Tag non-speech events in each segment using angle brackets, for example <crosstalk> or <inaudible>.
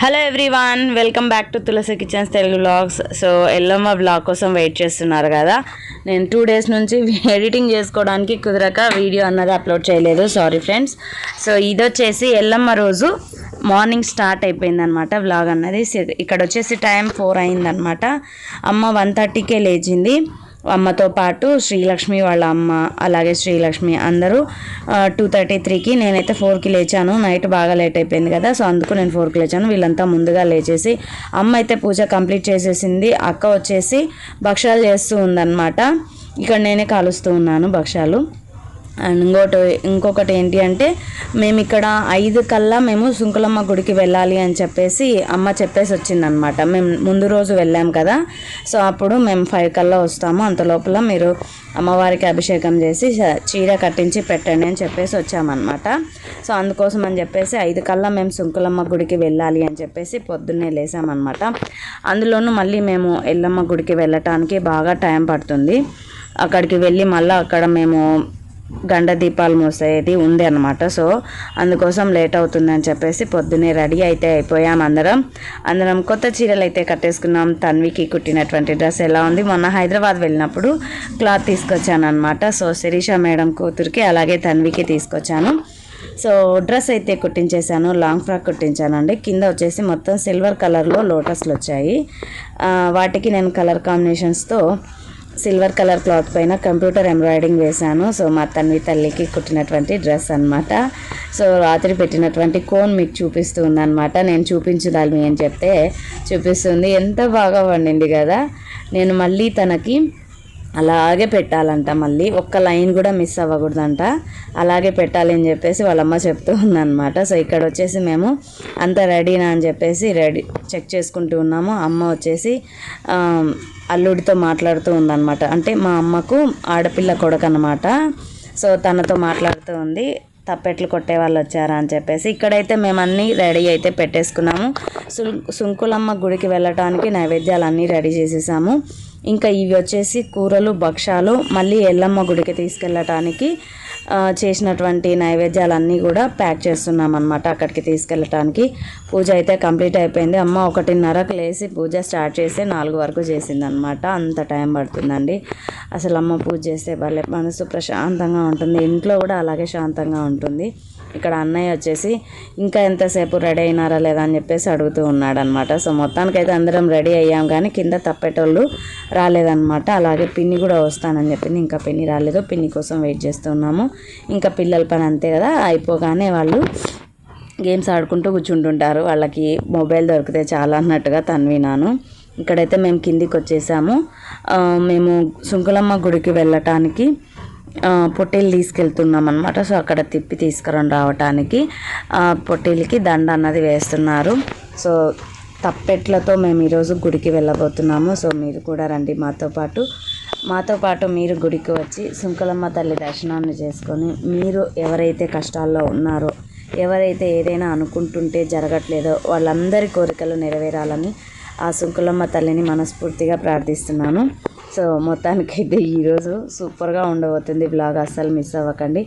Hello everyone welcome back to Tulasi kitchens Telugu vlogs so Yellamma vlog కోసం wait చేస్తున్నారు కదా. నేను two days నుంచి <laughs> ఎడిటింగ్ చేసుకోవడానికి కుదరక వీడియో అన్నది అప్లోడ్ చేయలేదు. సారీ ఫ్రెండ్స్ సో ఇది వచ్చేసి ఎల్లమ్మ రోజు మార్నింగ్ స్టార్ట్ అయిపోయిందనమాట వ్లాగ్ అన్నది. ఇక్కడ వచ్చేసి టైం ఫోర్ అయిందనమాట అమ్మ వన్ థర్టీకే లేచింది. అమ్మతో పాటు శ్రీలక్ష్మి వాళ్ళ అమ్మ అలాగే శ్రీలక్ష్మి అందరూ టూ థర్టీ త్రీకి నేనైతే ఫోర్కి లేచాను. నైట్ బాగా లేట్ అయిపోయింది కదా సో అందుకు నేను ఫోర్కి లేచాను. వీళ్ళంతా ముందుగా లేచేసి అమ్మ అయితే పూజ కంప్లీట్ చేసేసింది. అక్క వచ్చేసి భక్షాలు చేస్తూ ఉందన్నమాట. ఇక్కడ నేనే కాలుస్తూ ఉన్నాను భక్షాలు. అండ్ ఇంకోటి ఇంకొకటి ఏంటి అంటే మేము ఇక్కడ ఐదు కల్లా మేము సుంకులమ్మ గుడికి వెళ్ళాలి అని చెప్పేసి అమ్మ చెప్పేసి వచ్చిందనమాట. మేము ముందు రోజు వెళ్ళాం కదా సో అప్పుడు మేము ఫైవ్ కల్లా వస్తాము. అంత లోపల మీరు అమ్మవారికి అభిషేకం చేసి చ- చీర కట్టించి పెట్టండి అని చెప్పేసి వచ్చామన్నమాట సో అందుకోసం అని చెప్పేసి ఐదు కల్లా మేము సుంకులమ్మ గుడికి వెళ్ళాలి అని చెప్పేసి పొద్దున్నే లేసామన్నమాట అందులోనూ మళ్ళీ మేము ఎల్లమ్మ గుడికి వెళ్ళటానికి బాగా టైం పడుతుంది. అక్కడికి వెళ్ళి మళ్ళీ అక్కడ మేము గండ దీపాలు మోసేది ఉంది అనమాట సో అందుకోసం లేట్ అవుతుందని చెప్పేసి పొద్దున్నే రెడీ అయితే అయిపోయాం అందరం. అందరం కొత్త చీరలు అయితే కట్టేసుకున్నాం. తన్వికి కుట్టినటువంటి డ్రెస్ ఎలా ఉంది? మొన్న హైదరాబాద్ వెళ్ళినప్పుడు క్లాత్ తీసుకొచ్చాను అనమాట సో శిరీష మేడం కూతురికి అలాగే తన్వికి తీసుకొచ్చాను. సో డ్రెస్ అయితే కుట్టించేశాను. Long frock కుట్టించానండి. కింద వచ్చేసి మొత్తం సిల్వర్ కలర్లో లోటస్లు వచ్చాయి. వాటికి నేను కలర్ కాంబినేషన్స్తో సిల్వర్ కలర్ క్లాత్ పైన కంప్యూటర్ ఎంబ్రాయిడింగ్ వేశాను. సో మా తన్వి తల్లికి కుట్టినటువంటి డ్రెస్ అన్నమాట. సో రాత్రి పెట్టినటువంటి కోన్ మీకు చూపిస్తూ ఉందన్నమాట. నేను చూపించదాలి అని చెప్తే చూపిస్తుంది. ఎంత బాగా వండింది కదా. నేను మళ్ళీ తనకి అలాగే పెట్టాలంట మళ్ళీ. ఒక్క లైన్ కూడా మిస్ అవ్వకూడదంట. అలాగే పెట్టాలి అని చెప్పేసి వాళ్ళమ్మ చెప్తూ ఉందన్నమాట. సో ఇక్కడ వచ్చేసి మేము అంత రెడీనా అని చెప్పేసి రెడీ చెక్ చేసుకుంటూ ఉన్నాము. అమ్మ వచ్చేసి అల్లుడితో మాట్లాడుతూ ఉందన్నమాట. అంటే మా అమ్మకు ఆడపిల్ల కొడుకు అనమాట సో తనతో మాట్లాడుతూ ఉంది. తప్పెట్లు కొట్టే వాళ్ళు వచ్చారా అని చెప్పేసి. ఇక్కడైతే మేము అన్నీ రెడీ అయితే పెట్టేసుకున్నాము. సుం- సుంకులమ్మ గుడికి వెళ్ళటానికి నైవేద్యాలు అన్నీ రెడీ చేసేసాము. ఇంకా ఇవి వచ్చేసి కూరలు భక్షాలు మళ్ళీ ఎల్లమ్మ గుడికి తీసుకెళ్ళటానికి చేసినటువంటి నైవేద్యాలన్నీ కూడా ప్యాక్ చేస్తున్నాం అనమాట అక్కడికి తీసుకెళ్ళటానికి. పూజ అయితే కంప్లీట్ అయిపోయింది. అమ్మ ఒకటిన్నరకు లేచి పూజ స్టార్ట్ చేసి నాలుగు వరకు చేసిందనమాట అంత టైం పడుతుందండి. అసలు అమ్మ పూజ చేస్తే భలే మనసు ప్రశాంతంగా ఉంటుంది. ఇంట్లో కూడా అలాగే శాంతంగా ఉంటుంది. ఇక్కడ అన్నయ్య వచ్చేసి ఇంకా ఎంతసేపు రెడీ అయినారా లేదా అని చెప్పేసి అడుగుతూ ఉన్నాడనమాట సో సో మొత్తానికైతే అందరం రెడీ అయ్యాం కానీ కింద తప్పేటోళ్ళు రాలేదనమాట అలాగే పిన్ని కూడా వస్తానని చెప్పింది. ఇంకా పిన్ని రాలేదు. పిన్ని కోసం వెయిట్ చేస్తున్నాము. ఇంకా పిల్లల పని అంతే కదా. అయిపోగానే వాళ్ళు గేమ్స్ ఆడుకుంటూ కూర్చుంటుంటారు. వాళ్ళకి మొబైల్ దొరికితే చాలా అన్నట్టుగా తన్వినాను ఇక్కడైతే మేము కిందికి వచ్చేసాము. మేము సుంకులమ్మ గుడికి వెళ్ళటానికి పొట్టేలు తీసుకెళ్తున్నాం అనమాట సో అక్కడ తిప్పి తీసుకురం రావటానికి ఆ, పొట్టేలకి దండ అన్నది వేస్తున్నారు. సో తప్పెట్లతో మేము ఈరోజు గుడికి వెళ్ళబోతున్నాము. సో మీరు కూడా రండి మాతో పాటు. మాతో పాటు మీరు గుడికి వచ్చి సుంకలమ్మ తల్లి దర్శనాన్ని చేసుకొని మీరు ఎవరైతే కష్టాల్లో ఉన్నారో ఎవరైతే ఏదైనా అనుకుంటుంటే జరగట్లేదో వాళ్ళందరి కోరికలు నెరవేరాలని ఆ సుంకులమ్మ తల్లిని మనస్ఫూర్తిగా ప్రార్థిస్తున్నాను. సో మొత్తానికైతే ఈరోజు సూపర్గా ఉండబోతుంది బ్లాగ్. అస్సలు మిస్ అవ్వకండి.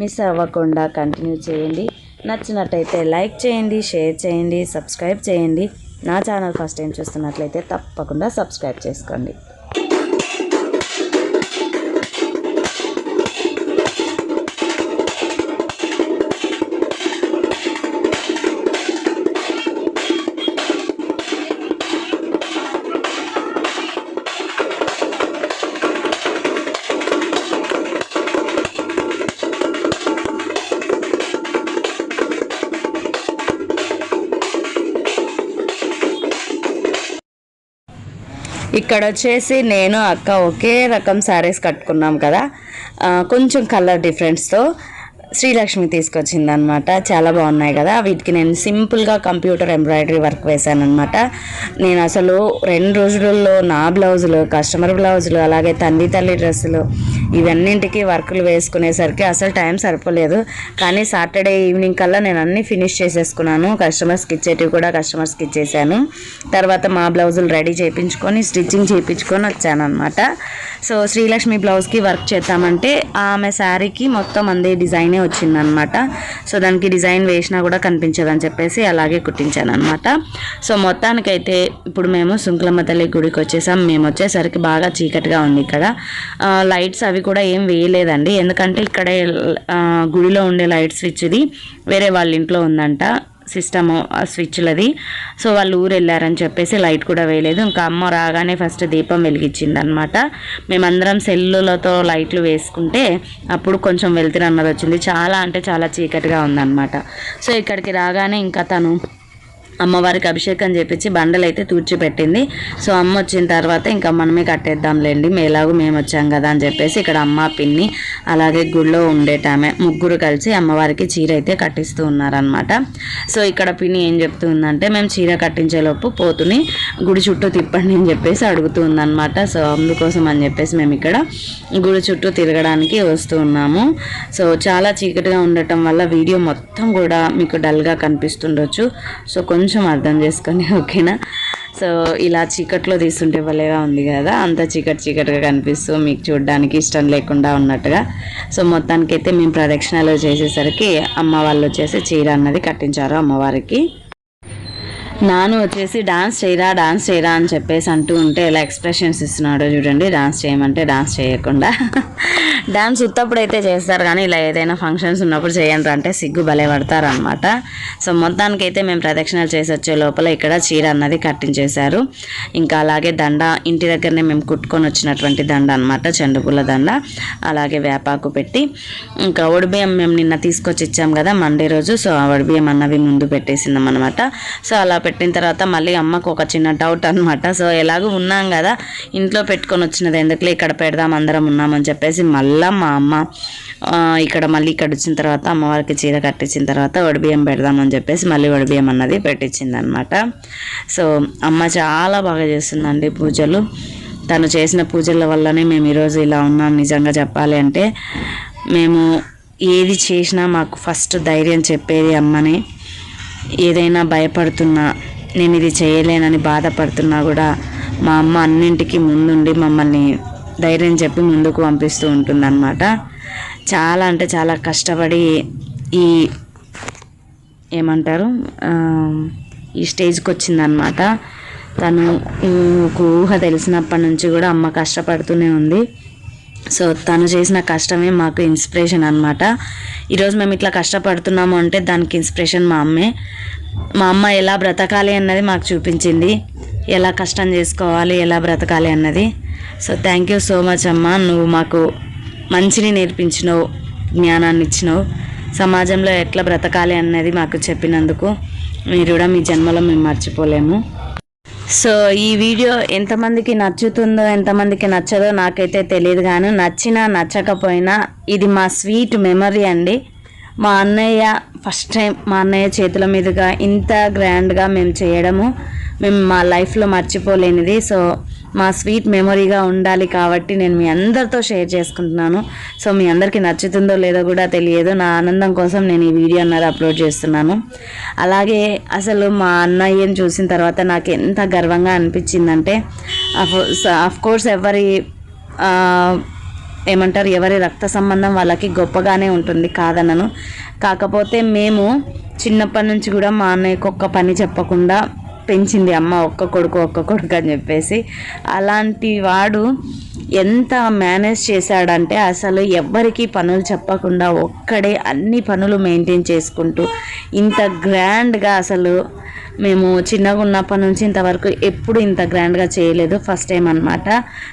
మిస్ అవ్వకుండా కంటిన్యూ చేయండి. నచ్చినట్టయితే లైక్ చేయండి షేర్ చేయండి సబ్స్క్రైబ్ చేయండి. నా ఛానల్ ఫస్ట్ టైం చూస్తున్నట్లయితే తప్పకుండా సబ్స్క్రైబ్ చేసుకోండి. ఇక్కడ వచ్చేసి నేను అక్క ఒకే రకం శారీస్ కట్టుకున్నాం కదా. కొంచెం కలర్ డిఫరెన్స్తో శ్రీలక్ష్మి తీసుకొచ్చింది అనమాట చాలా బాగున్నాయి కదా. వీటికి నేను సింపుల్గా కంప్యూటర్ ఎంబ్రాయిడరీ వర్క్ వేశాను అనమాట నేను అసలు రెండు రోజులలో నా బ్లౌజులు కస్టమర్ బ్లౌజులు అలాగే తండ్రి తల్లి డ్రెస్సులు ఇవన్నింటికి వర్కులు వేసుకునేసరికి అసలు టైం సరిపోలేదు. కానీ సాటర్డే ఈవినింగ్ కల్లా నేను అన్నీ ఫినిష్ చేసేసుకున్నాను. కస్టమర్స్కి ఇచ్చేటివి కూడా కస్టమర్స్కి ఇచ్చేసాను. తర్వాత మా బ్లౌజులు రెడీ చేయించుకొని స్టిచ్చింగ్ చేయించుకొని వచ్చాను అనమాట సో శ్రీలక్ష్మి బ్లౌజ్కి వర్క్ చేద్దామంటే ఆమె శారీకి మొత్తం అందే డిజైనే వచ్చిందనమాట సో దానికి డిజైన్ వేసినా కూడా కనిపించదని చెప్పేసి అలాగే కుట్టించాను అనమాట సో మొత్తానికైతే ఇప్పుడు మేము సుంకులమ్మ తల్లి గుడికి వచ్చేసాం. మేము వచ్చేసరికి బాగా చీకటిగా ఉంది ఇక్కడ. లైట్స్ అవి అవి కూడా ఏం వేయలేదండి. ఎందుకంటే ఇక్కడ గుడిలో ఉండే లైట్ స్విచ్ది వేరే వాళ్ళ ఇంట్లో ఉందంట సిస్టమ్ ఆ స్విచ్లది. సో వాళ్ళు ఊరు వెళ్ళారని చెప్పేసి లైట్ కూడా వేయలేదు. ఇంకా అమ్మ రాగానే ఫస్ట్ దీపం వెలిగించింది అనమాట మేమందరం సెల్లులతో లైట్లు వేసుకుంటే అప్పుడు కొంచెం వెళ్తురు అన్నది వచ్చింది చాలా అంటే చాలా చీకటిగా ఉందన్నమాట సో ఇక్కడికి రాగానే ఇంకా తను అమ్మవారికి అభిషేకం చేపించి బండలు అయితే తూర్చిపెట్టింది సో అమ్మ వచ్చిన తర్వాత ఇంకా మనమే కట్టేద్దాంలేండి. మేలాగు మేము వచ్చాం కదా అని చెప్పేసి ఇక్కడ అమ్మ పిన్ని అలాగే గుళ్ళో ఉండేటామె. ముగ్గురు కలిసి అమ్మవారికి చీర అయితే కట్టిస్తూ ఉన్నారనమాట సో ఇక్కడ పిన్ని ఏం చెప్తూ ఉందంటే మేము చీర కట్టించేలోపు పోతుని గుడి చుట్టూ తిప్పండి అని చెప్పేసి అడుగుతూ ఉందనమాట సో అందుకోసం అని చెప్పేసి మేము ఇక్కడ గుడి చుట్టూ తిరగడానికి వస్తూ ఉన్నాము. సో చాలా చీకటిగా ఉండటం వల్ల వీడియో మొత్తం కూడా మీకు డల్గా కనిపిస్తుండొచ్చు. సో కొంచెం కొంచెం అర్థం చేసుకొని ఓకేనా? సో ఇలా చీకట్లో తీసుకుంటే భలేగా ఉంది కదా? అంత చీకటి చీకటిగా కనిపిస్తూ మీకు చూడడానికి ఇష్టం లేకుండా ఉన్నట్టుగా. సో మొత్తానికైతే మేము ప్రదక్షిణలు చేసేసరికి అమ్మ వాళ్ళు వచ్చేసి చీర అన్నది కట్టించారు అమ్మవారికి. నాను వచ్చేసి డాన్స్ చేయరా డాన్స్ చేయరా అని చెప్పేసి అంటూ ఉంటే ఇలా ఎక్స్ప్రెషన్స్ ఇస్తున్నాడు చూడండి డాన్స్ చేయమంటే డాన్స్ చేయకుండా. డాన్స్ ఉత్తప్పుడు అయితే చేస్తారు కానీ ఇలా ఏదైనా ఫంక్షన్స్ ఉన్నప్పుడు చేయండి అంటే సిగ్గు భలే పడతారు అనమాట సో మొత్తానికైతే మేము ప్రదక్షిణలు చేసి వచ్చే లోపల ఇక్కడ చీర అన్నది కట్టించేశారు. ఇంకా అలాగే దండ ఇంటి దగ్గరనే మేము కుట్టుకొని వచ్చినటువంటి దండ అనమాట చెండుపూల దండ. అలాగే వేపాకు పెట్టి ఇంకా ఒడిబియ్యం మేము నిన్న తీసుకొచ్చి ఇచ్చాం కదా మండే రోజు. సో ఆ ఒడిబియ్యం అన్నవి ముందు పెట్టేసిందాం అనమాట సో అలా పెట్టిన తర్వాత మళ్ళీ అమ్మకు ఒక చిన్న డౌట్ అనమాట సో ఎలాగో ఉన్నాం కదా ఇంట్లో పెట్టుకొని వచ్చినది ఎందుకులే ఇక్కడ పెడదాం అందరం ఉన్నామని చెప్పేసి మళ్ళీ మా అమ్మ. ఇక్కడ మళ్ళీ ఇక్కడ వచ్చిన తర్వాత అమ్మవారికి చీర కట్టించిన తర్వాత వడిబియ్యం పెడదామని చెప్పేసి మళ్ళీ వడిబియ్యం అన్నది పెట్టించింది అనమాట సో అమ్మ చాలా బాగా చేస్తుందండి పూజలు. తను చేసిన పూజల వల్లనే మేము ఈరోజు ఇలా ఉన్నాం నిజంగా చెప్పాలి అంటే. మేము ఏది చేసినా మాకు ఫస్ట్ ధైర్యం చెప్పేది అమ్మనే. ఏదైనా భయపడుతున్నా నేను ఇది చేయలేనని బాధపడుతున్నా కూడా మా అమ్మ అన్నింటికి ముందుండి మమ్మల్ని ధైర్యం చెప్పి ముందుకు పంపిస్తూ ఉంటుందన్నమాట. చాలా అంటే చాలా కష్టపడి ఈ ఏమంటారు? ఈ స్టేజ్కి వచ్చిందనమాట తను ఊహ తెలిసినప్పటి నుంచి కూడా అమ్మ కష్టపడుతూనే ఉంది. సో తను చేసిన కష్టమే మాకు ఇన్స్పిరేషన్ అనమాట ఈరోజు మేము ఇట్లా కష్టపడుతున్నాము అంటే దానికి ఇన్స్పిరేషన్ మా అమ్మే. మా అమ్మ ఎలా బ్రతకాలి అన్నది మాకు చూపించింది. ఎలా కష్టం చేసుకోవాలి ఎలా బ్రతకాలి అన్నది. So thank you so much అమ్మ. నువ్వు మాకు మంచిని నేర్పించినవు జ్ఞానాన్ని ఇచ్చినవు. సమాజంలో ఎట్లా బ్రతకాలి అన్నది మాకు చెప్పినందుకు మీరు కూడా మీ జన్మలో మేము మర్చిపోలేము. సో ఈ వీడియో ఎంతమందికి నచ్చుతుందో ఎంతమందికి నచ్చదో నాకైతే తెలియదు కానీ నచ్చినా నచ్చకపోయినా ఇది మా స్వీట్ మెమరీ అండి. మా అన్నయ్య ఫస్ట్ టైం మా అన్నయ్య చేతుల మీదుగా ఇంత గ్రాండ్గా మేము చేయడము. మేము మా లైఫ్లో మర్చిపోలేనిది. సో మా స్వీట్ మెమొరీగా ఉండాలి కాబట్టి నేను మీ అందరితో షేర్ చేసుకుంటున్నాను. సో మీ అందరికీ నచ్చుతుందో లేదో కూడా తెలియదు. నా ఆనందం కోసం నేను ఈ వీడియో అన్నది అప్లోడ్ చేస్తున్నాను. అలాగే అసలు మా అన్నయ్యని చూసిన తర్వాత నాకు ఎంత గర్వంగా అనిపించిందంటే అఫ్ కోర్స్ ఎవరి ఏమంటారు ఎవరి రక్త సంబంధం వాళ్ళకి గొప్పగానే ఉంటుంది కాదనను. కాకపోతే మేము చిన్నప్పటి నుంచి కూడా మా అన్నయ్యకు ఒక్క పని చెప్పకుండా పెంచింది అమ్మ ఒక్క కొడుకు ఒక్క కొడుకు అని చెప్పేసి. అలాంటి వాడు ఎంత మేనేజ్ చేశాడంటే అసలు ఎవ్వరికీ పనులు చెప్పకుండా ఒక్కడే అన్ని పనులు మెయింటైన్ చేసుకుంటూ ఇంత గ్రాండ్గా అసలు మేము చిన్నగా ఉన్నప్పటి నుంచి ఇంతవరకు ఎప్పుడు ఇంత గ్రాండ్గా చేయలేదు ఫస్ట్ టైం అనమాట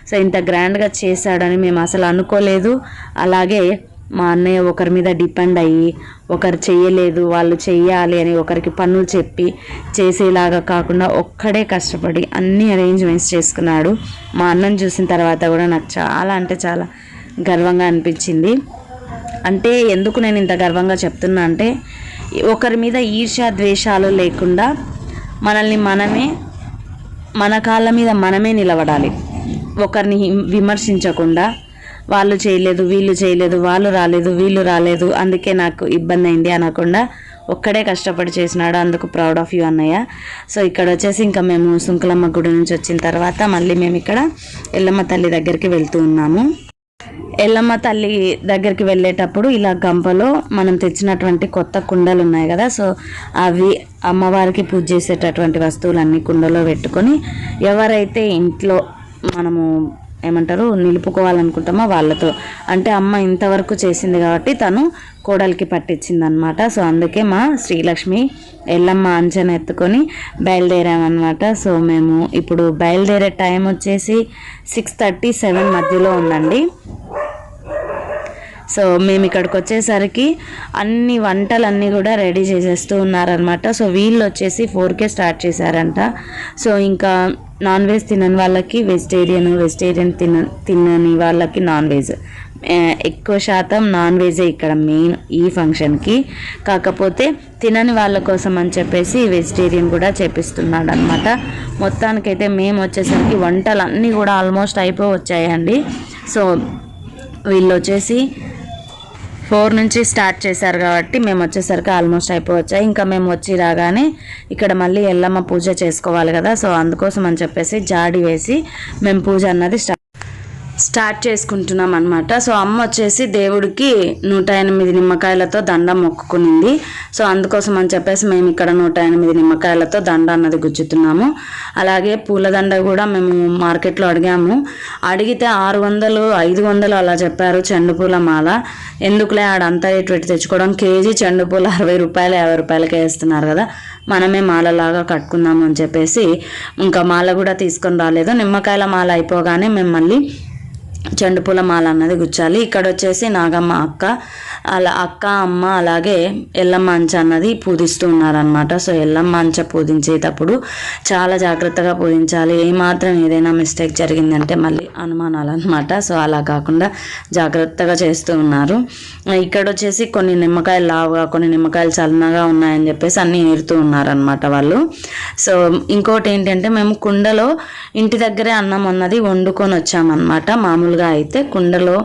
సో ఇంత గ్రాండ్గా చేశాడని మేము అసలు అనుకోలేదు. అలాగే మా అన్నయ్య ఒకరి మీద డిపెండ్ అయ్యి ఒకరు చేయలేదు వాళ్ళు చేయాలి అని ఒకరికి పనులు చెప్పి చేసేలాగా కాకుండా ఒక్కడే కష్టపడి అన్ని అరేంజ్మెంట్స్ చేసుకున్నాడు. మా అన్నం చూసిన తర్వాత కూడా నాకు చాలా అంటే చాలా గర్వంగా అనిపించింది. అంటే ఎందుకు నేను ఇంత గర్వంగా చెప్తున్నా అంటే ఒకరి మీద ఈర్ష్య ద్వేషాలు లేకుండా మనల్ని మనమే మన కాళ్ళ మీద మనమే నిలబడాలి. ఒకరిని విమర్శించకుండా వాళ్ళు చేయలేదు వీళ్ళు చేయలేదు వాళ్ళు రాలేదు వీళ్ళు రాలేదు. అందుకే నాకు ఇబ్బంది అయింది అనకుండా ఒక్కడే కష్టపడి చేసినాడు. అందుకు ప్రౌడ్ ఆఫ్ యూ అన్నయ్య. సో ఇక్కడ వచ్చేసి ఇంకా మేము సుంకులమ్మ గుడి నుంచి వచ్చిన తర్వాత మళ్ళీ మేము ఇక్కడ ఎల్లమ్మ తల్లి దగ్గరికి వెళ్తూ ఉన్నాము. ఎల్లమ్మ తల్లి దగ్గరికి వెళ్ళేటప్పుడు ఇలా గంపలో మనం తెచ్చినటువంటి కొత్త కుండలు ఉన్నాయి కదా. సో అవి అమ్మవారికి పూజ చేసేటటువంటి వస్తువులన్నీ కుండలో పెట్టుకొని ఎవరైతే ఇంట్లో మనము ఏమంటారు నిలుపుకోవాలనుకుంటామో వాళ్ళతో. అంటే అమ్మ ఇంతవరకు చేసింది కాబట్టి తను కోడలికి పట్టించింది అనమాట సో అందుకే మా శ్రీలక్ష్మి ఎల్లమ్మ అంచన ఎత్తుకొని బయలుదేరామన్నమాట సో మేము ఇప్పుడు బయలుదేరే టైం వచ్చేసి సిక్స్ థర్టీ సెవెన్ మధ్యలో ఉందండి. సో మేము ఇక్కడికి వచ్చేసరికి అన్ని వంటలన్నీ కూడా రెడీ చేసేస్తూ ఉన్నారనమాట. సో వీళ్ళు వచ్చేసి ఫోర్కే స్టార్ట్ చేశారంట. సో ఇంకా నాన్ వెజ్ తినని వాళ్ళకి వెజిటేరియన్ వెజిటేరియన్ తిన తినని వాళ్ళకి నాన్ వెజ్. ఎక్కువ శాతం నాన్ వెజే ఇక్కడ మెయిన్ ఈ ఫంక్షన్కి. కాకపోతే తినని వాళ్ళ కోసం అని చెప్పేసి వెజిటేరియన్ కూడా చేపిస్తున్నాడు అనమాట మొత్తానికైతే మేము వచ్చేసరికి వంటలు అన్నీ కూడా ఆల్మోస్ట్ అయిపోయి వచ్చాయండి. సో వీళ్ళు వచ్చేసి ఫోర్ నుంచి స్టార్ట్ చేశారు కాబట్టి మేము వచ్చేసరికి ఆల్మోస్ట్ అయిపోవచ్చాయి ఇంకా మేము వచ్చి రాగానే ఇక్కడ మళ్ళీ ఎల్లమ్మ పూజ చేసుకోవాలి కదా. సో అందుకోసం అని చెప్పేసి జాడి వేసి మేము పూజ అన్నది స్టార్ట్ స్టార్ట్ చేసుకుంటున్నాం అనమాట సో అమ్మ వచ్చేసి దేవుడికి నూట ఎనిమిది నిమ్మకాయలతో దండ మొక్కుకునింది. సో అందుకోసం అని చెప్పేసి మేము ఇక్కడ నూట ఎనిమిది నిమ్మకాయలతో దండ అన్నది గుచ్చుతున్నాము. అలాగే పూలదండ కూడా మేము మార్కెట్లో అడిగాము. అడిగితే ఆరు వందలు ఐదు వందలు అలా చెప్పారు చెండు పూల మాల. ఎందుకులే ఆడంతా ఇటు పెట్టి తెచ్చుకోవడం? కేజీ చెండు పూలు అరవై రూపాయలు యాభై రూపాయలకే వేస్తున్నారు కదా. మనమే మాలలాగా కట్టుకుందాము అని చెప్పేసి ఇంకా మాల కూడా తీసుకొని రాలేదు. నిమ్మకాయల మాల అయిపోగానే మేము మళ్ళీ చెండు పూల మాల అన్నది గుచ్చాలి. ఇక్కడ వచ్చేసి నాగమ్మ అక్క అలా అక్క అమ్మ అలాగే ఎల్లమ్మ అంచ అన్నది పూజిస్తూ ఉన్నారనమాట సో ఎల్లమ్మ అంచ పూజించేటప్పుడు చాలా జాగ్రత్తగా పూజించాలి. ఏమాత్రం ఏదైనా మిస్టేక్ జరిగిందంటే మళ్ళీ అనుమానాలు అనమాట సో అలా కాకుండా జాగ్రత్తగా చేస్తూ ఉన్నారు. ఇక్కడ వచ్చేసి కొన్ని నిమ్మకాయలు లావుగా కొన్ని నిమ్మకాయలు చల్లనగా ఉన్నాయని చెప్పేసి అన్నీ ఏరుతూ ఉన్నారనమాట వాళ్ళు. సో ఇంకోటి ఏంటంటే మేము కుండలో ఇంటి దగ్గరే అన్నం అన్నది వండుకొని వచ్చామన్నమాట. మామూలుగా అయితే కుండలో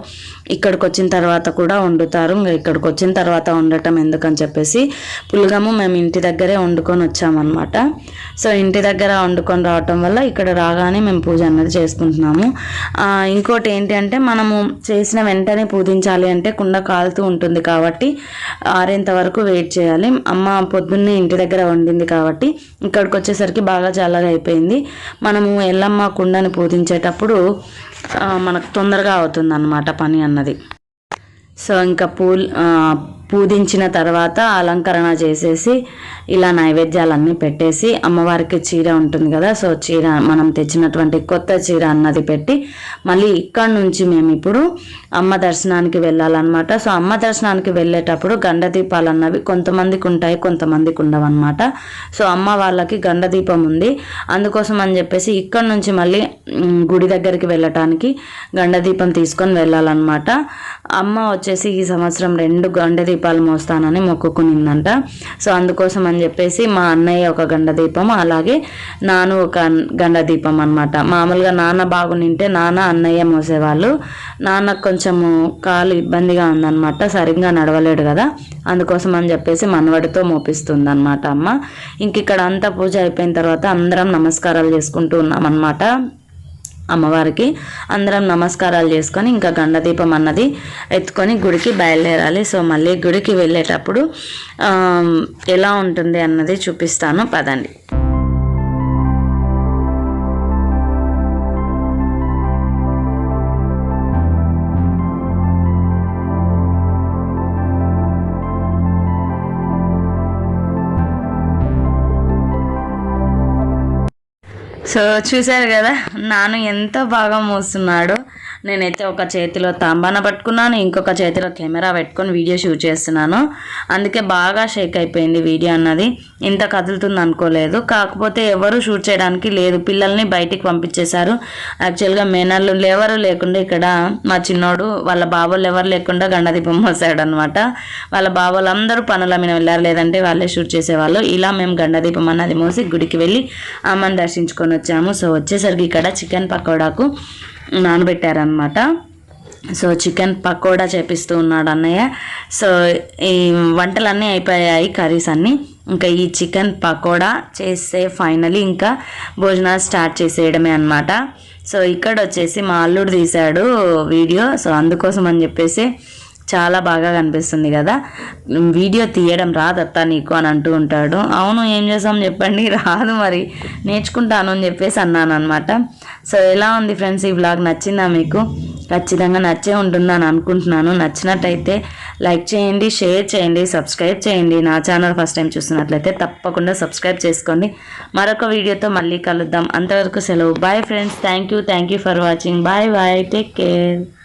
ఇక్కడికి వచ్చిన తర్వాత కూడా వండుతారు. ఇంకా ఇక్కడికి వచ్చిన తర్వాత వండటం ఎందుకని చెప్పేసి పులగము మేము ఇంటి దగ్గరే వండుకొని వచ్చామన్నమాట. సో ఇంటి దగ్గర వండుకొని రావటం వల్ల ఇక్కడ రాగానే మేము పూజ అన్నది చేసుకుంటున్నాము. ఇంకోటి ఏంటి అంటే మనము చేసిన వెంటనే పూజించాలి అంటే కుండ కాలుతూ ఉంటుంది కాబట్టి ఆరేంత వరకు వెయిట్ చేయాలి. అమ్మ పొద్దున్నే ఇంటి దగ్గర వండింది కాబట్టి ఇక్కడికి వచ్చేసరికి బాగా చల్లగా అయిపోయింది. మనము ఎల్లమ్మ కుండని పూజించేటప్పుడు మనకు తొందరగా అవుతుంది అన్నమాట పని అన్నది. సో ఇంకా పూల్ పూజించిన తర్వాత అలంకరణ చేసేసి ఇలా నైవేద్యాలన్నీ పెట్టేసి అమ్మవారికి చీర ఉంటుంది కదా సో చీర మనం తెచ్చినటువంటి కొత్త చీర అన్నది పెట్టి మళ్ళీ ఇక్కడ నుంచి మేము ఇప్పుడు అమ్మ దర్శనానికి వెళ్ళాలన్నమాట. సో అమ్మ దర్శనానికి వెళ్ళేటప్పుడు గండ దీపాలు అన్నవి కొంతమందికి ఉంటాయి కొంతమందికి ఉండవు అనమాట సో అమ్మ వాళ్ళకి గండ దీపం ఉంది. అందుకోసం అని చెప్పేసి ఇక్కడ నుంచి మళ్ళీ గుడి దగ్గరికి వెళ్ళటానికి గండ దీపం తీసుకొని వెళ్ళాలన్నమాట. అమ్మ వచ్చేసి ఈ సంవత్సరం రెండు గండ దీపాలు మోస్తానని మొక్కుకునిందంట. సో అందుకోసం అని చెప్పేసి మా అన్నయ్య ఒక గండ దీపం అలాగే నాను ఒక గండ దీపం అనమాట మామూలుగా నాన్న బాగునింటే నాన్న అన్నయ్య మోసేవాళ్ళు. నాన్నకు కొంచెము కాలు ఇబ్బందిగా ఉందన్నమాట సరిగ్గా నడవలేడు కదా. అందుకోసం అని చెప్పేసి మనవడితో మోపిస్తుంది అనమాట అమ్మ. ఇంక ఇక్కడ అంతా పూజ అయిపోయిన తర్వాత అందరం నమస్కారాలు చేసుకుంటూ ఉన్నాం అనమాట అమ్మవారికి అందరం నమస్కారాలు చేసుకొని ఇంకా గండదీపం అన్నది ఎత్తుకొని గుడికి బయలుదేరాలి. సో మళ్ళీ గుడికి వెళ్ళేటప్పుడు ఎలా ఉంటుంది అన్నది చూపిస్తాను. పదండి. సో చూశారు కదా నాను ఎంత బాగా మోస్తున్నాడో. నేనైతే ఒక చేతిలో తాంబాన పట్టుకున్నాను ఇంకొక చేతిలో కెమెరా పెట్టుకొని వీడియో షూట్ చేస్తున్నాను. అందుకే బాగా షేక్ అయిపోయింది వీడియో అన్నది. ఇంత కదులుతుంది అనుకోలేదు. కాకపోతే ఎవరు షూట్ చేయడానికి లేదు. పిల్లల్ని బయటికి పంపించేశారు. యాక్చువల్గా మేనల్లు ఎవరు లేకుండా ఇక్కడ మా చిన్నోడు వాళ్ళ బాబోళ్ళు ఎవరు లేకుండా గండదీపం మోసాడు అనమాట వాళ్ళ బాబోళ్ళు అందరూ పనుల మీద వెళ్ళారు. లేదంటే వాళ్ళే షూట్ చేసేవాళ్ళు. ఇలా మేము గండదీపం అన్నది మోసి గుడికి వెళ్ళి అమ్మని దర్శించుకొని వచ్చాము. సో వచ్చేసరికి ఇక్కడ చికెన్ పకోడాకు నానబెట్టారనమాట సో చికెన్ పకోడా చేపిస్తూ ఉన్నాడు అన్నయ్య. సో ఈ వంటలన్నీ అయిపోయాయి కర్రీస్ అన్నీ. ఇంకా ఈ చికెన్ పకోడా చేస్తే ఫైనలీ ఇంకా భోజనాలు స్టార్ట్ చేసేయడమే అనమాట సో ఇక్కడ వచ్చేసి మా అల్లుడు తీశాడు వీడియో. సో అందుకోసం అని చెప్పేసి చాలా బాగా కనిపిస్తుంది కదా. వీడియో తీయడం రాదత్తా నీకు అని అంటూ ఉంటాడు. అవును ఏం చేసాం చెప్పండి. <laughs> రాదు మరి. నేర్చుకుంటాను అని చెప్పేసి అన్నాను అనమాట సో ఎలా ఉంది ఫ్రెండ్స్ ఈ బ్లాగ్ నచ్చిందా మీకు? ఖచ్చితంగా నచ్చే ఉంటుందని అనుకుంటున్నాను. నచ్చినట్టయితే లైక్ చేయండి షేర్ చేయండి సబ్స్క్రైబ్ చేయండి. నా ఛానల్ ఫస్ట్ టైం చూస్తున్నట్లయితే తప్పకుండా సబ్స్క్రైబ్ చేసుకోండి. మరొక వీడియోతో మళ్ళీ కలుద్దాం. అంతవరకు సెలవు. Bye friends thank you thank you for watching bye bye take care